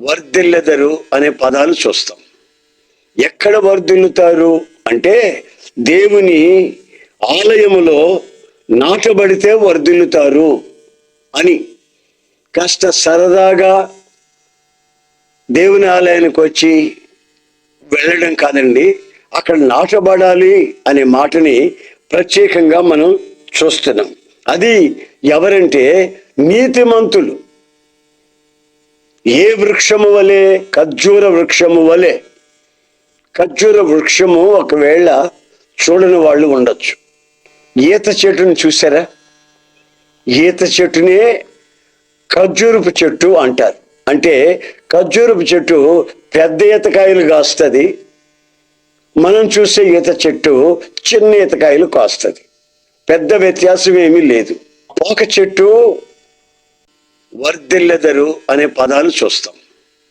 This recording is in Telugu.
వర్ధిల్లెదరు అనే పదాలు చూస్తాం. ఎక్కడ వర్ధిల్లుతారు అంటే దేవుని ఆలయములో నాటబడితే వర్ధిల్లుతారు అని. కాస్త సరదాగా దేవుని ఆలయానికి వచ్చి వెళ్ళడం కాదండి అక్కడ నాటబడాలి అనే మాటని ప్రత్యేకంగా మనం చూస్తున్నాం. అది ఎవరంటే నీతిమంతులు. ఏ వృక్షము వలె? ఖర్జూర వృక్షము వలె. ఖర్జూర వృక్షము ఒకవేళ చూడని వాళ్ళు ఉండొచ్చు. ఈత చెట్టుని చూసారా ఈత చెట్టునే ఖర్జూరపు చెట్టు అంటారు. అంటే ఖర్జూరపు చెట్టు పెద్ద ఈతకాయలు కాస్తుంది. మనం చూసే ఈత చెట్టు చిన్న ఈతకాయలు కాస్తుంది. పెద్ద వ్యత్యాసం ఏమీ లేదు. ఒక చెట్టు వర్ధిల్లెదరు అనే పదాలు చూస్తాం.